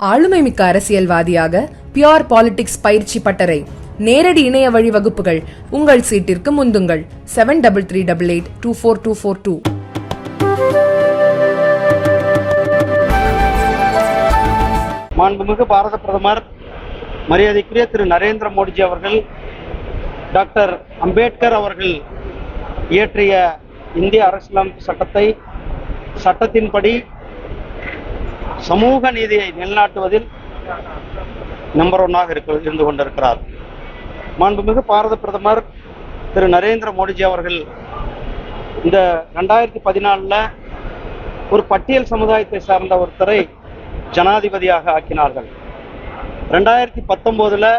ஆளுமைமிக்க அரசியல்வாதியாக pure politics பயிற்சி பட்டறை. நேரடி இணைய வழி வகுப்புகள். உங்கள் சீட்டிற்கு முந்துங்கள். Seven double three double eight two four two four two மாண்புமிகு பாரத பிரதமர் மரியாதைக்குரிய திரு நரேந்திர மோடிஜி அவர்கள் டாக்டர் அம்பேத்கர் அவர்கள் இயற்றிய இந்திய அரசியலமைப்பு சட்டத்தை சட்டத்தின்படி சமூக நீதியை நிலைநாட்டுவதில் நம்பர் ஒன்னாக இருக்க இருந்து கொண்டிருக்கிறார். மாண்புமிகு பாரத பிரதமர் திரு நரேந்திர மோடிஜி அவர்கள் இந்த ரெண்டாயிரத்தி பதினாலில் ஒரு பட்டியல் சமுதாயத்தை சார்ந்த ஒருத்தரை ஜனாதிபதியாக ஆக்கினார்கள். ரெண்டாயிரத்தி பத்தொம்போதில்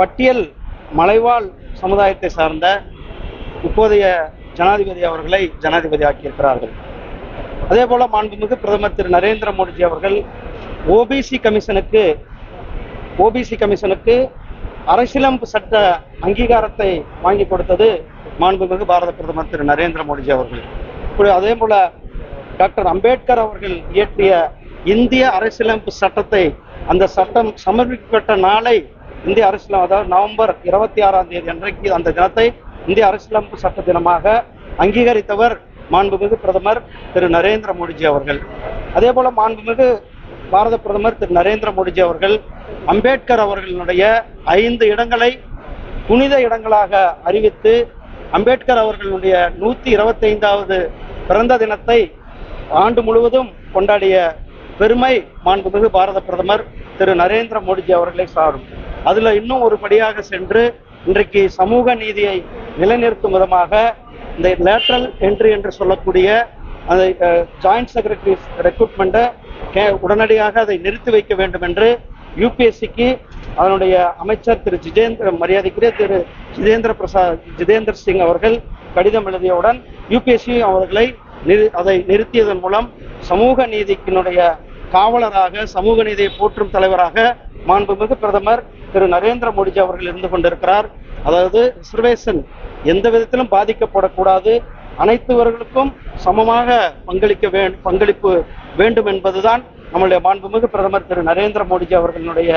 பட்டியல் மலைவாழ் சமுதாயத்தை சார்ந்த இப்போதைய ஜனாதிபதி அவர்களை ஜனாதிபதி ஆக்கியிருக்கிறார்கள். அதே போல மாண்புமிகு பிரதமர் திரு நரேந்திர மோடிஜி அவர்கள் ஓபிசி கமிஷனுக்கு ஓபிசி கமிஷனுக்கு அரசியலமைப்பு சட்ட அங்கீகாரத்தை வாங்கி கொடுத்தது மாண்புமிகு பாரத பிரதமர் திரு நரேந்திர மோடிஜி அவர்கள். இப்படி அதே போல டாக்டர் அம்பேத்கர் அவர்கள் இயற்றிய இந்திய அரசியலமைப்பு சட்டத்தை அந்த சட்டம் சமர்ப்பிக்கப்பட்ட நாளை இந்திய அரசியலம் அதாவது நவம்பர் இருபத்தி ஆறாம் தேதி அன்றைக்கு அந்த தினத்தை இந்திய அரசியலமைப்பு சட்ட தினமாக அங்கீகரித்தவர் மாண்புமிகு பிரதமர் திரு நரேந்திர மோடிஜி அவர்கள். அதே போல மாண்புமிகு பாரத பிரதமர் திரு நரேந்திர மோடிஜி அவர்கள் அம்பேத்கர் அவர்களுடைய ஐந்து இடங்களை புனித இடங்களாக அறிவித்து அம்பேத்கர் அவர்களுடைய நூத்தி இருபத்தைந்தாவது பிறந்த தினத்தை ஆண்டு முழுவதும் கொண்டாடிய பெருமை மாண்புமிகு பாரத பிரதமர் திரு நரேந்திர மோடிஜி அவர்களை சாரும். அதுல இன்னும் ஒரு படியாக சென்று இன்றைக்கு சமூக நீதியை நிலைநிறுத்தும் விதமாக இந்த லேட்ரல் என்ட்ரி என்று சொல்லக்கூடிய அந்த ஜாயிண்ட் செக்ரட்டரி ரெக்ரூட்மெண்ட்டை உடனடியாக அதை நிறுத்தி வைக்க வேண்டும் என்று யூபிஎஸ்சிக்கு அதனுடைய அமைச்சர் திரு ஜிதேந்திர மரியாதைக்குரிய திரு ஜிதேந்திர பிரசாத் ஜிதேந்திர சிங் அவர்கள் கடிதம் எழுதியவுடன் யூபிஎஸ்சி அவர்களை நிறு- அதை நிறுத்தியதன் மூலம் சமூக நீதிக்கினுடைய காவலராக சமூக நீதியை போற்றும் தலைவராக மாண்புமிகு பிரதமர் திரு நரேந்திர மோடிஜி அவர்கள் இருந்து கொண்டிருக்கிறார். அதாவது ரிசர்வேஷன் எந்த விதத்திலும் பாதிக்கப்படக்கூடாது. அனைத்துவர்களுக்கும் சமமாக பங்களிக்க வேண்டும் பங்களிப்பு வேண்டும் என்பதுதான் நம்மளுடைய மாண்புமிகு பிரதமர் திரு நரேந்திர மோடிஜி அவர்களுடைய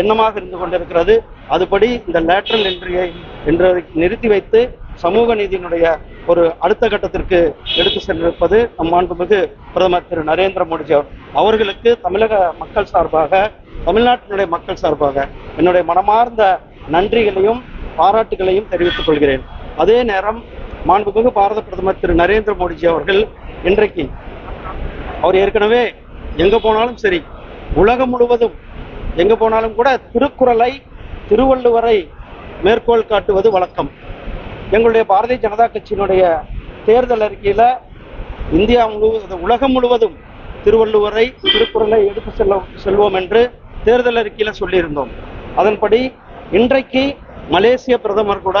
எண்ணமாக இருந்து கொண்டிருக்கிறது. அதுபடி இந்த லேட்ரல் என்ட்ரியை என்று நிறுத்தி வைத்து சமூக நீதியினுடைய ஒரு அடுத்த கட்டத்திற்கு எடுத்து சென்றிருப்பது நம் மாண்புமிகு பிரதமர் திரு நரேந்திர மோடிஜி அவர் அவர்களுக்கு தமிழக மக்கள் சார்பாக தமிழ்நாட்டினுடைய மக்கள் சார்பாக என்னுடைய மனமார்ந்த நன்றிகளையும் பாராட்டுகளையும் தெரிவித்துக் கொள்கிறேன். அதே நேரம் மாண்புமிகு பாரத பிரதமர் திரு நரேந்திர மோடிஜி அவர்கள் இன்றைக்கு அவர் ஏற்கனவே எங்க போனாலும் சரி உலகம் முழுவதும் எங்க போனாலும் கூட திருக்குறளை திருவள்ளுவரை மேற்கோள் காட்டுவது வழக்கம். எங்களுடைய பாரதிய ஜனதா கட்சியினுடைய தேர்தல் அறிக்கையில இந்தியா முழுவதும் உலகம் முழுவதும் திருவள்ளுவரை திருக்குறளை எடுத்து செல்ல செல்வோம் என்று தேர்தல் அறிக்கையில சொல்லியிருந்தோம். அதன்படி இன்றைக்கு மலேசிய பிரதமர் கூட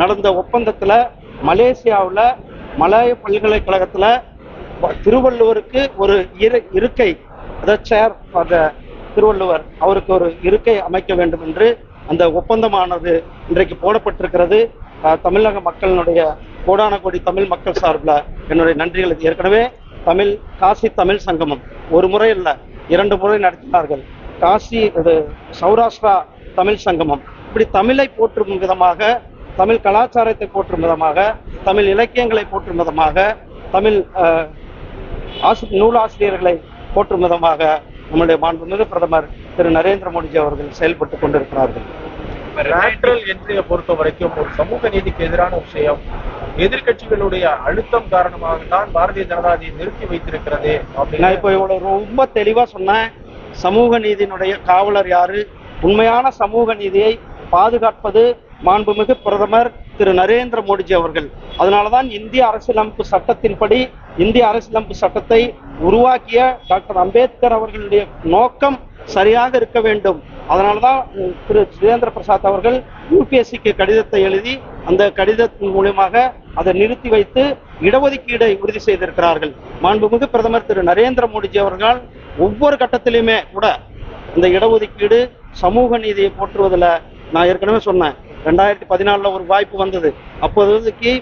நடந்த ஒப்பந்தத்தில் மலேசியாவில் மலாய பல்கலைக்கழகத்தில் திருவள்ளுவருக்கு ஒரு இரு இருக்கை அதாவது சேர் ஃபார் த திருவள்ளுவர் அவருக்கு ஒரு இருக்கை அமைக்க வேண்டும் என்று அந்த ஒப்பந்தமானது இன்றைக்கு போடப்பட்டிருக்கிறது. தமிழக மக்களினுடைய கோடான கோடி தமிழ் மக்கள் சார்பில் என்னுடைய நன்றிகள் ஏற்கனவே தமிழ் காசி தமிழ் சங்கமம் ஒரு முறை இல்லை இரண்டு முறை நடத்தினார்கள் காசி இது சௌராஷ்டிரா தமிழ் சங்கமம். இப்படி தமிழை போற்றும் விதமாக தமிழ் கலாச்சாரத்தை போற்றும் விதமாக தமிழ் இலக்கியங்களை போற்றும் விதமாக தமிழ் நூலாசிரியர்களை போற்றும் விதமாக நம்முடைய மாண்புமிகு பிரதமர் திரு. நரேந்திர மோடிஜி அவர்கள் செயல்பட்டு கொண்டிருக்கிறார்கள். லேட்ரல் என்ட்ரியை பொறுத்த வரைக்கும் ஒரு சமூக நீதிக்கு எதிரான விஷயம். எதிர்க்கட்சிகளுடைய அழுத்தம் காரணமாக தான் பாரதிய ஜனதா அதை நிறுத்தி வைத்திருக்கிறது நான் அப்படின்னு இப்போ இவ்வளவு ரொம்ப தெளிவா சொன்னேன். சமூக நீதியினுடைய காவலர் யாரு? உண்மையான சமூக நீதியை பாதுகாப்பது மாண்புமிகு பிரதமர் திரு நரேந்திர மோடிஜி அவர்கள். அதனாலதான் இந்திய அரசியலமைப்பு சட்டத்தின்படி இந்திய அரசியலமைப்பு சட்டத்தை உருவாக்கிய டாக்டர் அம்பேத்கர் அவர்களுடைய நோக்கம் சரியாக இருக்க வேண்டும். அதனாலதான் திரு சுரேந்திர பிரசாத் அவர்கள் யூபிஎஸ்சிக்கு கடிதத்தை எழுதி அந்த கடிதத்தின் மூலியமாக அதை நிறுத்தி வைத்து இடஒதுக்கீடை உறுதி செய்திருக்கிறார்கள். மாண்புமிகு பிரதமர் திரு நரேந்திர மோடிஜி அவர்கள் ஒவ்வொரு கட்டத்திலுமே கூட இந்த இடஒதுக்கீடு சமூக நீதியை போற்றுவதில் நான் ஏற்கனவே சொன்னேன். ரெண்டாயிரத்தி பதினாலில் ஒரு வாய்ப்பு வந்தது. அப்போதைக்கு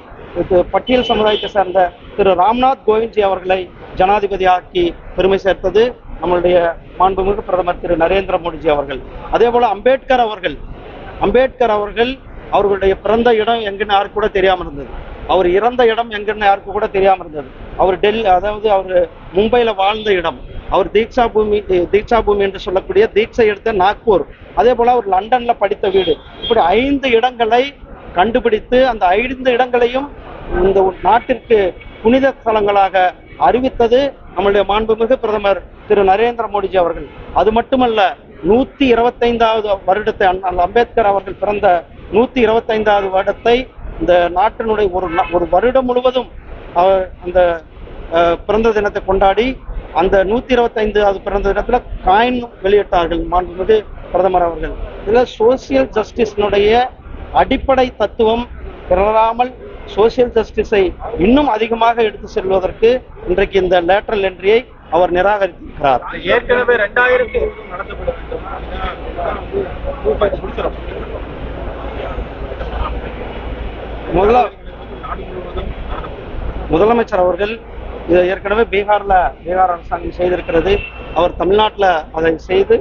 பட்டியல் சமுதாயத்தை சேர்ந்த திரு ராம்நாத் கோவிந்த்ஜி அவர்களை ஜனாதிபதி ஆக்கி பெருமை சேர்த்தது நம்மளுடைய மாண்புமிகு பிரதமர் திரு நரேந்திர மோடிஜி அவர்கள். அதே போல அம்பேத்கர் அவர்கள். அம்பேத்கர் அவர்கள் அவர்களுடைய பிறந்த இடம் எங்கன்னு யாருக்கு கூட தெரியாம இருந்தது. அவர் இறந்த இடம் எங்கன்னு யாருக்கு கூட தெரியாம இருந்தது. அவர் டெல்லி அதாவது அவர் மும்பையில வாழ்ந்த இடம். அவர் தீக்ஷா பூமி தீக்ஷா பூமி என்று சொல்லக்கூடிய தீட்சை எடுத்த நாக்பூர். அதே போல அவர் லண்டன்ல படித்த வீடு. இப்படி ஐந்து இடங்களை கண்டுபிடித்து அந்த ஐந்து இடங்களையும் இந்த நாட்டிற்கு புனித ஸ்தலங்களாக அறிவித்தது நம்மளுடைய மாண்புமிகு பிரதமர் திரு நரேந்திர மோடிஜி அவர்கள். அது மட்டுமல்ல நூத்தி இருபத்தைந்தாவது வருடத்தை அம்பேத்கர் அவர்கள் பிறந்த நூத்தி இருபத்தைந்தாவது வருடத்தை இந்த நாட்டினுடைய ஒரு ஒரு வருடம் முழுவதும் அவர் அந்த பிறந்த தினத்தை கொண்டாடி அந்த நூத்தி இருபத்தைந்தாவது பிறந்த தினத்துல காயின் வெளியிட்டார்கள் மாண்புமிகு பிரதமர் அவர்கள். இதுல சோசியல் ஜஸ்டிஸினுடைய அடிப்படை தத்துவம் பிறராமல் சோசியல் ஜஸ்டிஸை இன்னும் அதிகமாக எடுத்து செல்வதற்கு இன்றைக்கு இந்த லேட்டரல் என்ட்ரியை அவர் நிராகரித்திருக்கிறார். ஏற்கனவே ரெண்டாயிரத்தி நடத்தப்படும் முதலமைச்சர் அவர்கள் இதை ஏற்கனவே பீகார்ல பீகார் அரசாங்கம் செய்திருக்கிறது. அவர் தமிழ்நாட்டுல அதை செய்து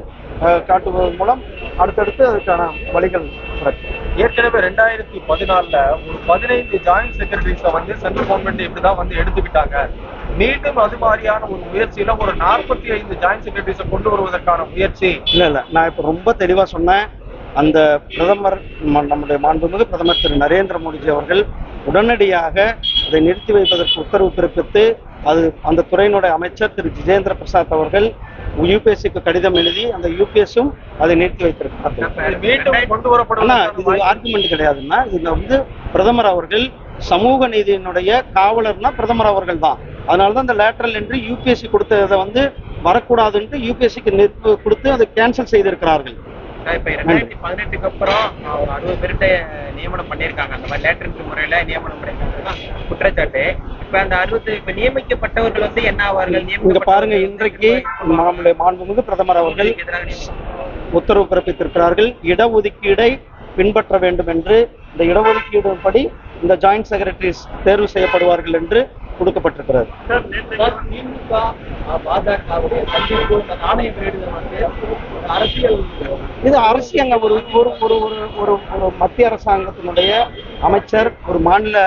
காட்டுவதன் மூலம் அடுத்தடுத்து அதுக்கான வழிகள். ஏற்கனவே ரெண்டாயிரத்தி பதினாலுல ஒரு பதினைந்து ஜாயிண்ட் செக்ரட்டரிஸ வந்து சென்ட்ரல் கவர்மெண்ட் இப்படிதான் வந்து எடுத்துக்கிட்டாங்க மீண்டும் அது மாதிரியான ஒரு முயற்சியில ஒரு நாற்பத்தி ஐந்து ஜாயிண்ட் செக்ரட்டரிஸ கொண்டு வருவதற்கான முயற்சி. இல்ல இல்ல. நான் இப்ப ரொம்ப தெளிவா சொன்னேன். அந்த பிரதமர் நம்முடைய மாண்புமிகு பிரதமர் திரு நரேந்திர மோடிஜி அவர்கள் உடனடியாக அதை நிறுத்தி வைப்பதற்கு உத்தரவு பிறப்பித்து அது அந்த துறையினுடைய அமைச்சர் திரு ஜிதேந்திர பிரசாத் அவர்கள் யூபிஎஸ்சிக்கு கடிதம் எழுதி அந்த யூபிஎஸ்ஸும் அதை நிறுத்தி வைத்திருக்கிறார்கள். இது ஆர்குமெண்ட் கிடையாதுன்னா இதுல வந்து பிரதமர் அவர்கள் சமூக நீதியினுடைய காவலர்னா பிரதமர் அவர்கள் தான். அதனாலதான் இந்த லேட்டரல் என்று யூபிஎஸ்சி கொடுத்ததை வந்து வரக்கூடாதுன்ட்டு யூபிஎஸ்சிக்கு நிறுத்து கொடுத்து அதை கேன்சல் செய்திருக்கிறார்கள். இப்ப பதினெட்டுக்கு அப்புறம் ஒரு அறுபது பேர்கிட்ட நியமனம் பண்ணியிருக்காங்க. அந்த மாதிரி லேட்டர் முறையில நியமனம் பண்ணிருக்காங்க குற்றச்சாட்டு. இப்ப அந்த அறுபது இப்ப நியமிக்கப்பட்டவர்கள் வந்து என்ன ஆவார்கள்? இங்க பாருங்க இன்றைக்கு நம்முடைய மாண்புமிகு பிரதமர் அவர்கள் உத்தரவு பிறப்பித்திருக்கிறார்கள். இடஒதுக்கீடை பின்பற்ற வேண்டும் என்று இந்த இடஒதுக்கீடு படி இந்த ஜாயிண்ட் செக்ரட்டரிஸ் தேர்வு செய்யப்படுவார்கள் என்று கொடுக்கப்பட்டிருக்கிறது. அரசியல் இது அரசியங்க ஒரு ஒரு ஒரு ஒரு ஒரு ஒரு மத்திய அரசாங்கத்தினுடைய அமைச்சர் ஒரு மாநில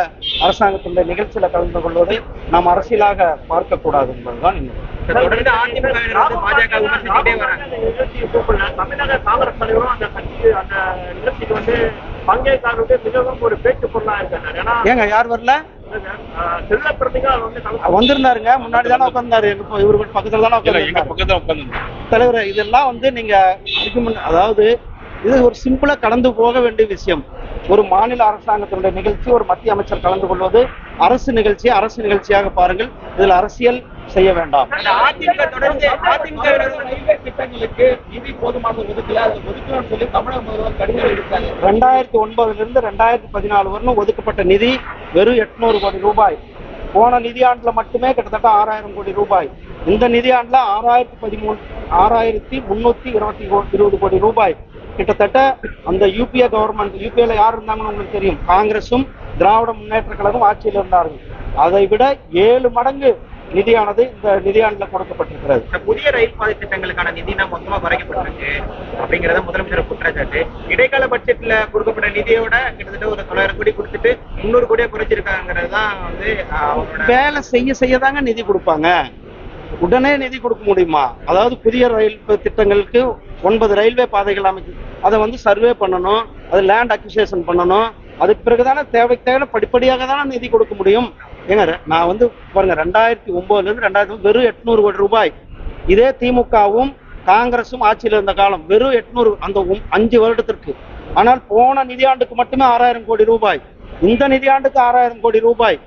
அரசாங்கத்தினுடைய நிகழ்ச்சியில கலந்து கொள்வதை நாம் அரசியலாக என்பதுதான் தமிழக காங்கிரஸ் தலைவரும் அந்த கட்சி அந்த நிகழ்ச்சிக்கு வந்து பங்கேற்காதது மிகவும் ஒரு பேச்சு பொருளா இருக்காரு ஏன்னா ஏங்க யார் வரல? வந்திருந்தாருங்க. முன்னாடி தானே உட்கார்ந்தாரு. இவருக்கு பக்கத்துல தானே உட்கார்ந்து தலைவர் இதெல்லாம் வந்து நீங்க அதாவது இது ஒரு சிம்பிளா கடந்து போக வேண்டிய விஷயம். ஒரு மாநில அரசாங்கத்தினுடைய நிகழ்ச்சி ஒரு மத்திய அமைச்சர் கலந்து கொள்வது அரசு நிகழ்ச்சி அரசு நிகழ்ச்சியாக பாருங்கள். இதில் அரசியல் செய்ய வேண்டாம். ரயில்வே திட்டங்களுக்கு நிதி போதுமான ஒதுக்கல. அதை ஒதுக்கணும்னு சொல்லி தமிழக முதல்வர் கடிதம் எழுதியிருக்காங்க ரெண்டாயிரத்தி ஒன்பதுல இருந்து ரெண்டாயிரத்தி பதினாலு வரலும் ஒதுக்கப்பட்ட நிதி வெறும் எட்நூறு கோடி ரூபாய். போன நிதியாண்டுல மட்டுமே கிட்டத்தட்ட ஆறாயிரம் கோடி ரூபாய். இந்த நிதியாண்டுல ஆறாயிரத்தி பதிமூணு ஆறாயிரத்தி முன்னூத்தி இருபத்தி இருபது கோடி ரூபாய். கிட்டத்தட்ட அந்த யூபிஏ கவர்மெண்ட் யூபிஏல யார் இருந்தாங்கன்னு உங்களுக்கு தெரியும். காங்கிரசும் திராவிட முன்னேற்ற கழகம் ஆட்சியில் இருந்தார்கள். அதை விட ஏழு மடங்கு நிதியானது இந்த நிதியாண்டுல கொடுக்கப்பட்டிருக்கிறது. இந்த புதிய ரயில் பாதை திட்டங்களுக்கான நிதினா மொத்தமா குறைக்கப்பட்டிருக்கு அப்படிங்கறத முதலமைச்சர் குற்றச்சாட்டு. இடைக்கால பட்ஜெட்ல கொடுக்கப்பட்ட நிதியோட கிட்டத்தட்ட ஒரு தொள்ளாயிரம் கோடி கொடுத்துட்டு முந்நூறு கோடியா குறைச்சிருக்காங்கிறது தான் வந்து வேலை செய்ய செய்ய தாங்க நிதி கொடுப்பாங்க. உடனே நிதி கொடுக்க முடியுமா? அதாவது புதிய ரயில் திட்டங்களுக்கு ஒன்பது ரயில்வே பாதைகள் அமைச்சு அதை வந்து சர்வே பண்ணணும் அது லேண்ட் அக்விசேஷன் பண்ணணும் அதுக்கு பிறகுதானே தேவைக்கு தேவை படிப்படியாக தானே நிதி கொடுக்க முடியும்? ஏங்க நான் வந்து பாருங்க ரெண்டாயிரத்தி ஒன்பதுலேருந்து ரெண்டாயிரத்தி வெறும் எட்நூறு கோடி ரூபாய். இதே திமுகவும் காங்கிரசும் ஆட்சியில் இருந்த காலம் வெறும் எட்நூறு அந்த அஞ்சு வருடத்திற்கு. ஆனால் போன நிதியாண்டுக்கு மட்டுமே ஆறாயிரம் கோடி ரூபாய். இந்த நிதியாண்டுக்கு ஆறாயிரம் கோடி ரூபாய்.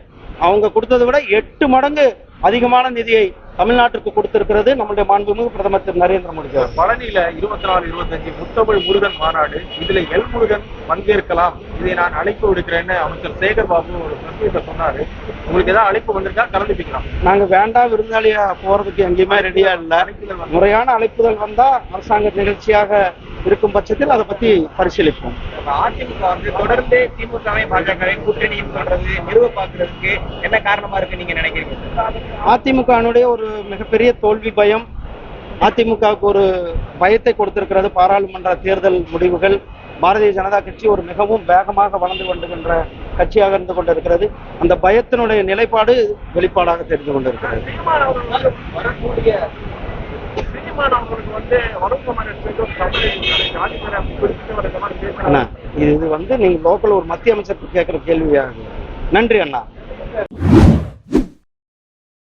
அவங்க கொடுத்ததை விட எட்டு மடங்கு அதிகமான நிதியை தமிழ்நாட்டிற்கு கொடுத்திருக்கிறது நம்முடைய மாண்புமிகு பிரதமர் திரு நரேந்திர மோடி. பழனியில இருபத்தி நாலு இருபத்தஞ்சு முத்தமிழ் முருகன் மாநாடு இதுல எல் முருகன் பங்கேற்கலாம். இதை நான் அழைப்பு விடுக்கிறேன்னு அமைச்சர் சேகர் பாபு ஒரு பிரஸ் சொன்னாரு. உங்களுக்கு ஏதாவது அழைப்பு வந்திருக்கா கலந்துக்கலாம் நாங்க வேண்டாம் விருந்தாளியா போறதுக்கு எங்கேயுமே ரெடியா இல்ல. முறையான அழைப்புதல் வந்தா அரசாங்க நிகழ்ச்சியாக இருக்கும் பட்சத்தில் அதை பத்தி பரிசீலிப்போம். அதிமுக வந்து தொடர்ந்து திமுகவை பாஜகவை கூட்டணியும் தொடர்றது நிறுவ பாக்குறதுக்கு என்ன காரணமா இருக்கு நீங்க நினைக்கிறீங்க? அதிமுகனுடைய ஒரு மிகப்பெரிய தோல்வி பயம் அதிமுகவுக்கு ஒரு பயத்தை கொடுத்திருக்கிறது பாராளுமன்ற தேர்தல் முடிவுகள் பாரதிய ஜனதா கட்சி ஒரு மிகவும் வேகமாக வளர்ந்து கொண்டிருக்கின்ற கட்சியாக இருந்து கொண்டிருக்கிறது. அந்த பயத்தினுடைய நிலைப்பாடு வெளிப்பாடாக தெரிந்து கொண்டிருக்கிறது. அண்ணா இது வந்து நீங்க லோக்கல் ஒரு மத்திய அமைச்சருக்கு கேட்கிற கேள்வியாக நன்றி அண்ணா.